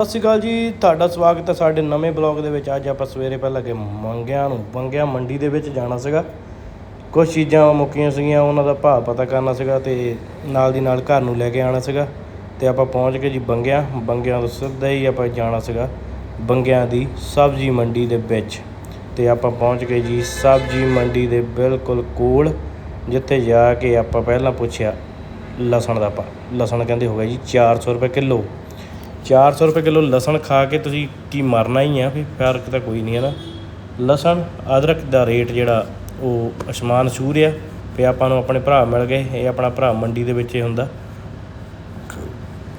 ਸਤਿ ਸ਼੍ਰੀ ਅਕਾਲ ਜੀ, ਤੁਹਾਡਾ ਸਵਾਗਤ ਹੈ ਸਾਡੇ ਨਵੇਂ ਬਲੌਗ ਦੇ ਵਿੱਚ। ਅੱਜ ਆਪਾਂ ਸਵੇਰੇ ਪਹਿਲਾਂ ਕਿ ਮੰਗਿਆਂ ਨੂੰ, ਮੰਗਿਆਂ ਮੰਡੀ ਦੇ ਵਿੱਚ ਜਾਣਾ ਸੀਗਾ। ਕੁਝ ਚੀਜ਼ਾਂ ਮੁੱਕੀਆਂ ਸੀਗੀਆਂ, ਉਹਨਾਂ ਦਾ ਭਾਅ ਪਤਾ ਕਰਨਾ ਸੀਗਾ ਤੇ ਨਾਲ ਦੀ ਨਾਲ ਘਰ ਨੂੰ ਲੈ ਕੇ ਆਣਾ ਸੀਗਾ। ਤੇ ਆਪਾਂ ਪਹੁੰਚ ਗਏ ਜੀ ਬੰਗਿਆਂ ਬੰਗਿਆਂ ਤੋਂ ਸਿੱਧਾ ਹੀ ਆਪਾਂ ਜਾਣਾ ਸੀਗਾ ਬੰਗਿਆਂ ਦੀ ਸਬਜ਼ੀ ਮੰਡੀ ਦੇ ਵਿੱਚ। ਤੇ ਆਪਾਂ ਪਹੁੰਚ ਗਏ ਜੀ ਸਬਜ਼ੀ ਮੰਡੀ ਦੇ ਬਿਲਕੁਲ ਕੋਲ, ਜਿੱਥੇ ਜਾ ਕੇ ਆਪਾਂ ਪਹਿਲਾਂ ਪੁੱਛਿਆ ਲਸਣ ਦਾ ਭਾਅ। ਲਸਣ ਕਹਿੰਦੇ ਹੋ ਗਿਆ ਜੀ 400 ਰੁਪਏ ਕਿਲੋ। 400 ਰੁਪਏ ਕਿਲੋ ਲਸਣ ਖਾ ਕੇ ਤੁਸੀਂ ਕੀ ਮਰਨਾ ਹੀ ਆ, ਵੀ ਫ਼ਰਕ ਤਾਂ ਕੋਈ ਨਹੀਂ ਹੈ ਨਾ। ਲਸਣ, ਅਦਰਕ ਦਾ ਰੇਟ ਜਿਹੜਾ ਉਹ ਅਸਮਾਨ ਛੂਹ ਰਿਹਾ ਤੇ ਆਪਾਂ ਨੂੰ ਆਪਣੇ ਭਰਾ ਮਿਲ ਗਏ, ਇਹ ਆਪਣਾ ਭਰਾ ਮੰਡੀ ਦੇ ਵਿੱਚ ਹੀ ਹੁੰਦਾ।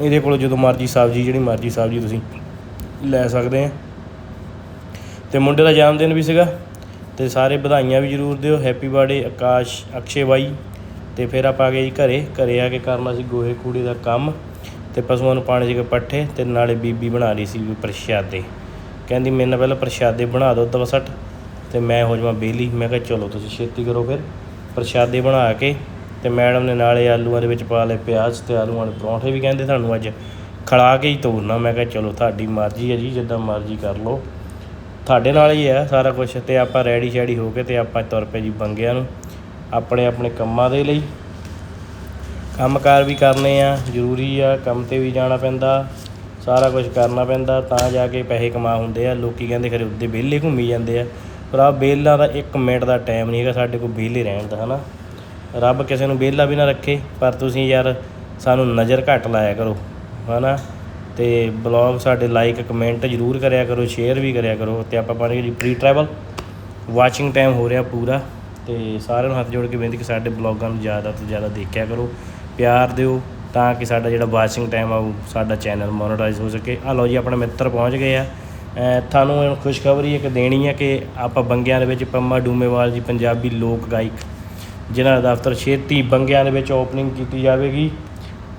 ਇਹਦੇ ਕੋਲ ਜਦੋਂ ਮਰਜ਼ੀ ਸਬਜ਼ੀ, ਜਿਹੜੀ ਮਰਜ਼ੀ ਸਬਜ਼ੀ ਤੁਸੀਂ ਲੈ ਸਕਦੇ ਆ। ਤੇ ਮੁੰਡੇ ਦਾ ਜਨਮ ਦਿਨ ਵੀ ਸੀਗਾ, ਤੇ ਸਾਰੇ ਵਧਾਈਆਂ ਵੀ ਜ਼ਰੂਰ ਦਿਓ। ਹੈਪੀ ਬਰਥਡੇ ਆਕਾਸ਼ ਅਕਸ਼ੇ ਬਾਈ। ਤੇ ਫਿਰ ਆਪਾਂ ਆ ਗਏ ਜੀ ਘਰੇ। ਘਰੇ ਆ ਕੇ ਕਰਨਾ ਸੀ ਗੋਹੇ ਕੂੜੇ ਦਾ ਕੰਮ। ਤੇ ਪਸ਼ੂਆਂ ਨੂੰ ਪਾਣੀ ਸੀਗੇ ਪੱਠੇ ਤੇ ਨਾਲੇ ਬੀਬੀ ਬਣਾ ਰਹੀ ਸੀ ਵੀ ਪ੍ਰਸ਼ਾਦੇ। ਕਹਿੰਦੀ, ਮੇਰੇ ਨਾਲ ਪਹਿਲਾਂ ਪ੍ਰਸ਼ਾਦੇ ਬਣਾ ਦਿਓ ਦਵਸਟ ਤੇ ਮੈਂ ਹੋ ਜਾਵਾਂ ਬੇਲੀ। ਮੈਂ ਕਿਹਾ, ਚਲੋ ਤੁਸੀਂ ਛੇਤੀ ਕਰੋ ਫਿਰ। ਪ੍ਰਸ਼ਾਦੇ ਬਣਾ ਕੇ ਤੇ ਮੈਡਮ ਨੇ ਨਾਲੇ ਆਲੂਆਂ ਦੇ ਵਿੱਚ ਪਾ ਲਏ ਪਿਆਜ਼ ਤੇ ਆਲੂਆਂ ਦੇ ਪਰੌਂਠੇ ਵੀ ਕਹਿੰਦੇ ਤੁਹਾਨੂੰ ਅੱਜ। ਖੜਾ ਕੇ ਹੀ ਤੋਰਨਾ। ਮੈਂ ਕਿਹਾ, ਚਲੋ ਤੁਹਾਡੀ ਮਰਜ਼ੀ ਹੈ ਜੀ, ਜਿੱਦਾਂ ਮਰਜ਼ੀ ਕਰ ਲਓ। ਤੁਹਾਡੇ ਨਾਲ ਹੀ ਹੈ ਸਾਰਾ ਕੁਝ ਤੇ ਆਪਾਂ ਰੈਡੀ ਸ਼ੈਡੀ ਹੋ ਕੇ ਤੇ ਆਪਾਂ ਤੁਰ ਪਏ ਜੀ ਬੰਗਿਆਂ ਨੂੰ ਆਪਣੇ ਆਪਣੇ ਕੰਮਾਂ ਦੇ ਲਈ। ਕੰਮਕਾਰ ਵੀ ਕਰਨੇ ਆ, ਜ਼ਰੂਰੀ ਆ, ਕੰਮ ਤੇ ਵੀ ਜਾਣਾ ਪੈਂਦਾ, ਸਾਰਾ ਕੁਝ ਕਰਨਾ ਪੈਂਦਾ, ਤਾਂ ਜਾ ਕੇ ਪੈਸੇ ਕਮਾ ਹੁੰਦੇ ਆ, ਲੋਕ ਕਹਿੰਦੇ ਖਰੇ ਉੱਦੇ ਵਿਹਲੇ ਘੁੰਮੀ ਜਾਂਦੇ ਆ, ਪਰ ਆ ਵਿਹਲਾ ਦਾ 1 ਮਿੰਟ ਦਾ ਟਾਈਮ ਨਹੀਂ ਹੈਗਾ, ਸਾਡੇ ਕੋਲ ਵਿਹਲੇ ਰਹਿਣ ਦਾ, ਹਨਾ? ਰੱਬ ਕਿਸੇ ਨੂੰ ਵਿਹਲਾ ਵੀ ਨਾ ਰੱਖੇ, ਪਰ ਤੁਸੀਂ ਯਾਰ ਸਾਨੂੰ ਨਜ਼ਰ ਘੱਟ ਲਾਇਆ ਕਰੋ, ਹਨਾ? ਤੇ ਬਲੌਗ ਸਾਡੇ ਲਾਈਕ ਕਮੈਂਟ ਜ਼ਰੂਰ ਕਰਿਆ ਕਰੋ ਸ਼ੇਅਰ ਵੀ ਕਰਿਆ ਕਰੋ, ਤੇ ਆਪਾਂ ਪਾਣੀ ਜੀ ਪ੍ਰੀ ਟਰੈਵਲ ਵਾਚਿੰਗ ਟਾਈਮ ਹੋ ਰਿਹਾ ਪੂਰਾ, ਤੇ ਸਾਰਿਆਂ ਨੂੰ ਹੱਥ ਜੋੜ ਕੇ ਬੇਨਤੀ ਕਿ ਸਾਡੇ ਬਲੌਗਾਂ ਨੂੰ ਜ਼ਿਆਦਾ ਤੋਂ ਜ਼ਿਆਦਾ ਦੇਖਿਆ ਕਰੋ ਪਿਆਰ ਦਿਓ ਤਾਂ ਕਿ ਸਾਡਾ ਜਿਹੜਾ ਵਾਚਿੰਗ ਟਾਈਮ ਆ ਉਹ ਸਾਡਾ ਚੈਨਲ ਮੋਨੇਟਾਈਜ਼ ਹੋ ਸਕੇ। ਆ ਲਓ ਜੀ, ਆਪਣੇ ਮਿੱਤਰ ਪਹੁੰਚ ਗਏ ਆ। ਅਹ ਤੁਹਾਨੂੰ ਖੁਸ਼ਖਬਰੀ ਇੱਕ ਦੇਣੀ ਹੈ ਕਿ ਆਪਾਂ ਬੰਗਿਆਂ ਦੇ ਵਿੱਚ ਪੰਮਾ ਡੂਮੇਵਾਲ ਜੀ, ਪੰਜਾਬੀ ਲੋਕ ਗਾਇਕ, ਜਿਨ੍ਹਾਂ ਦਾ ਦਫ਼ਤਰ ਛੇਤੀ ਬੰਗਿਆਂ ਦੇ ਵਿੱਚ ਓਪਨਿੰਗ ਕੀਤੀ ਜਾਵੇਗੀ।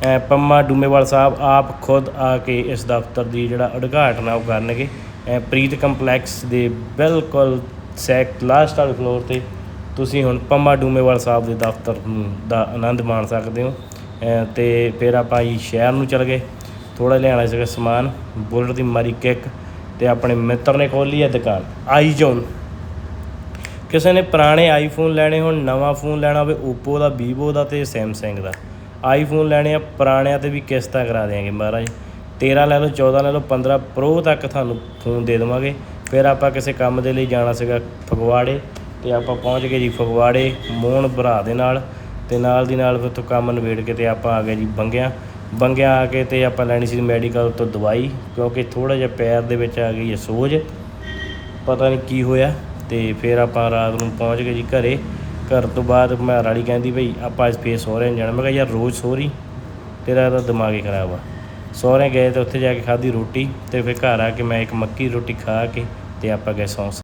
ਅਹ ਪੰਮਾ ਡੂਮੇਵਾਲ ਸਾਹਿਬ ਆਪ ਖੁਦ ਆ ਕੇ ਇਸ ਦਫ਼ਤਰ ਦੀ ਜਿਹੜਾ ਉਦਘਾਟਨ ਆ ਉਹ ਕਰਨਗੇ। ਅਹ ਪ੍ਰੀਤ ਕੰਪਲੈਕਸ ਦੇ ਬਿਲਕੁਲ ਸੈਕ ਲਾਸਟ ਵਾਲੇ ਫਲੋਰ ਤੇ ਤੁਸੀਂ ਹੁਣ ਪੰਮਾ ਡੂਮੇਵਾਲ ਸਾਹਿਬ ਦੇ ਦਫ਼ਤਰ ਨੂੰ ਦਾ ਆਨੰਦ ਮਾਣ ਸਕਦੇ ਹੋ। ਤੇ ਫਿਰ ਆਪਾਂ ਜੀ ਸ਼ਹਿਰ ਨੂੰ ਚਲ ਗਏ। ਥੋੜਾ ਲਿਆਣਾ ਸੀਗਾ ਸਮਾਨ, ਬੁਲਟ ਦੀ ਮਾਰੀ ਕਿੱਕ ਤੇ ਆਪਣੇ ਮਿੱਤਰ ਨੇ ਖੋਲੀ ਹੈ ਦੁਕਾਨ ਆਈ ਜੋਨ ਕਿਸੇ ਨੇ ਪੁਰਾਣੇ ਆਈਫੋਨ ਲੈਣੇ ਹੋਣ, ਨਵਾਂ ਫੋਨ ਲੈਣਾ ਹੋਵੇ, Oppo ਦਾ, Vivo ਦਾ ਤੇ Samsung ਦਾ। ਆਈਫੋਨ ਲੈਣੇ ਆ, ਪੁਰਾਣਿਆਂ ਤੇ ਵੀ ਕਿਸ਼ਤਾਂ ਕਰਾ ਦੇਾਂਗੇ ਮਹਾਰਾਜ। 13 ਲੈ ਲਓ 14 ਲੈ ਲਓ 15 Pro ਤੱਕ ਤੁਹਾਨੂੰ ਫੋਨ ਦੇ ਦੇਵਾਂਗੇ। ਫਿਰ ਆਪਾਂ ਕਿਸੇ ਕੰਮ ਦੇ ਲਈ ਜਾਣਾ ਸੀਗਾ ਫਗਵਾੜੇ ਤੇ ਆਪਾਂ ਪਹੁੰਚ ਗਏ ਜੀ ਫਗਵਾੜੇ ਮੋਹਨ ਭਰਾ ਦੇ ਨਾਲ। ਅਤੇ ਨਾਲ ਦੀ ਨਾਲ ਫਿਰ ਉੱਥੋਂ ਕੰਮ ਨਿਬੇੜ ਕੇ ਅਤੇ ਆਪਾਂ ਆ ਗਏ ਜੀ ਬੰਗਿਆਂ। ਬੰਗਿਆਂ ਆ ਕੇ ਅਤੇ ਆਪਾਂ ਲੈਣੀ ਸੀ ਮੈਡੀਕਲ ਤੋਂ ਦਵਾਈ, ਕਿਉਂਕਿ ਥੋੜ੍ਹਾ ਜਿਹਾ ਪੈਰ ਦੇ ਵਿੱਚ ਆ ਗਈ ਹੈ ਸੋਜ। ਪਤਾ ਨਹੀਂ ਕੀ ਹੋਇਆ ਅਤੇ ਫਿਰ ਆਪਾਂ ਰਾਤ ਨੂੰ ਪਹੁੰਚ ਗਏ ਜੀ ਘਰੇ। ਘਰ ਤੋਂ ਬਾਅਦ ਮੈਂ ਰਾੜੀ ਕਹਿੰਦੀ ਭਈ ਆਪਾਂ ਅੱਜ ਫੇਰ ਸਹੁਰੇ ਨੂੰ ਜਾਣਾ। ਮੈਂ ਕਿਹਾ ਯਾਰ ਰੋਜ਼ ਸਹੁਰੀ, ਤੇਰਾ ਤਾਂ ਦਿਮਾਗ ਹੀ ਖਰਾਬ ਆ। ਸਹੁਰੇ ਗਏ ਤੇ ਉੱਥੇ ਜਾ ਕੇ ਖਾਧੀ ਰੋਟੀ ਤੇ ਫਿਰ ਘਰ ਆ ਕੇ ਮੈਂ ਇੱਕ ਮੱਕੀ ਦੀ ਰੋਟੀ ਖਾ ਕੇ ਤੇ ਆਪਾਂ ਗਏ ਸੌਂ